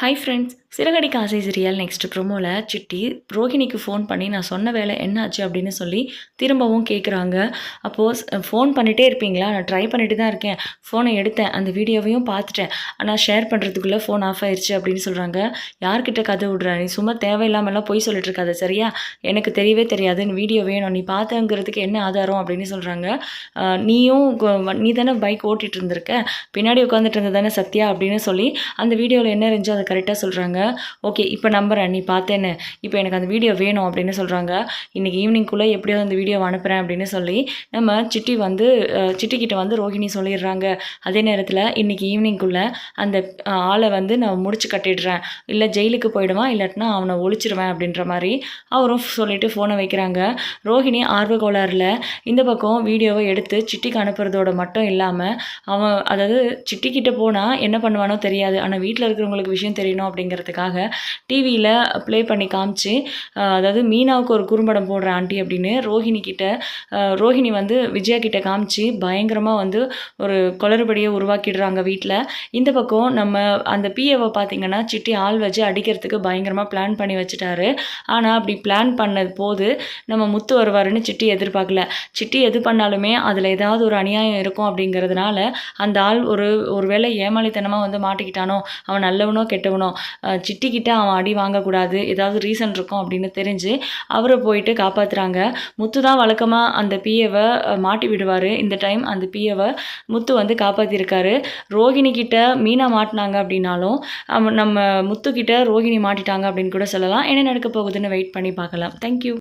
Hi friends Siragadikka Aasai serial next ப்ரோமோவில் சிட்டி ரோஹிணிக்கு phone பண்ணி நான் சொன்ன வேலை என்னாச்சு? அப்படின்னு சொல்லி திரும்பவும் கேட்குறாங்க அப்போது ஃபோன் பண்ணிகிட்டே இருப்பீங்களா? நான் ட்ரை பண்ணிட்டு தான் இருக்கேன். ஃபோனை எடுத்தேன். அந்த வீடியோவையும் பார்த்துட்டேன். ஆனால் ஷேர் பண்ணுறதுக்குள்ளே ஃபோன் ஆஃப் ஆயிடுச்சு அப்படின்னு சொல்கிறாங்க யார்கிட்ட கதை விடுற? நீ சும்மா தேவையில்லாமலாம் போய் சொல்லிட்டு இருக்காத சரியா? எனக்கு தெரியவே தெரியாது வீடியோ வேணும். நீ பார்த்தங்கிறதுக்கு என்ன ஆதாரம்? அப்படின்னு சொல்கிறாங்க நீயும் நீ தானே பைக் ஓட்டிகிட்டு இருந்திருக்க? பின்னாடி உட்காந்துட்டு இருந்தது தானே சத்யா? அப்படின்னு சொல்லி அந்த வீடியோவில் என்ன இருந்துச்சு அதை கரெக்டாக சொல்கிறாங்க ஓகே இப்போ நம்புறேன். நீ பார்த்தேன்னு இப்போ எனக்கு அந்த வீடியோ வேணும் அப்படின்னு சொல்கிறாங்க இன்றைக்கி ஈவினிங்குள்ளே எப்படியாவது அந்த வீடியோ அனுப்புகிறேன் அப்படின்னு சொல்லி நம்ம சிட்டி வந்து சிட்டிக்கிட்ட வந்து ரோஹிணி சொல்லிடுறாங்க. அதே நேரத்தில் இன்றைக்கி ஈவினிங்குள்ளே அந்த ஆளை வந்து நான் முடிச்சு கட்டிடுறேன். இல்லை ஜெயிலுக்கு போயிடுவான் இல்லாட்டினா அவனை ஒழிச்சிருவேன் அப்படின்ற மாதிரி அவரும் சொல்லிவிட்டு ஃபோனை வைக்கிறாங்க. ரோஹிணி ஆர்வ கோளாறில் இந்த பக்கம் வீடியோவை எடுத்து சிட்டிக்கு அனுப்புறதோட மட்டும் இல்லாமல் அவன் அதாவது சிட்டிக்கிட்ட போனால் என்ன பண்ணுவானோ தெரியாது. ஆனால் வீட்டில் இருக்கிறவங்களுக்கு விஷயம் தெரியணும் அப்படிங்கிறதுக்காக டிவியில் ப்ளே பண்ணி காமிச்சு அதாவது மீனாவுக்கு ஒரு குறும்படம் போடுற ஆண்டி அப்படின்னு ரோஹிணி கிட்ட ரோஹிணி வந்து விஜயா கிட்ட காமிச்சு பயங்கரமாக வந்து ஒரு குளறுபடியை உருவாக்கிடுறாங்க வீட்டில் இந்த பக்கம் நம்ம அந்த பிஏவை பார்த்திங்கன்னா சிட்டி ஆள் வச்சு அடிக்கிறதுக்கு பயங்கரமாக பிளான் பண்ணி வச்சுட்டாரு. ஆனால் அப்படி பிளான் பண்ணது போது நம்ம முத்து வருவாருன்னு சிட்டி எதிர்பார்க்கல சிட்டி எது பண்ணாலுமே அதில் ஏதாவது ஒரு அநியாயம் இருக்கும் அப்படிங்கிறதுனால அந்த ஆள் ஒரு ஒருவேளை ஏமாளித்தனமாக வந்து மாட்டிக்கிட்டானோ அவன் நல்லவனோ கெட்டவனோ அஹ் சிட்டிக்கிட்ட அவன் அடி வாங்கக்கூடாது. ஏதாவது ரீசன் இருக்கும் அப்படின்னு தெரிஞ்சு அவரை போயிட்டு காப்பாற்றுறாங்க முத்து தான் வழக்கமாக அந்த பிஏவை மாட்டி விடுவார். இந்த டைம் அந்த பிஏவை முத்து வந்து காப்பாற்றிருக்காரு ரோகிணி கிட்ட மீனா மாட்டினாங்க அப்படின்னாலும் நம்ம முத்து கிட்ட மாட்டிட்டாங்க அப்படின்னு கூட சொல்லலாம். என்ன நடக்க போகுதுன்னு வெயிட் பண்ணி பார்க்கலாம். தேங்க்யூ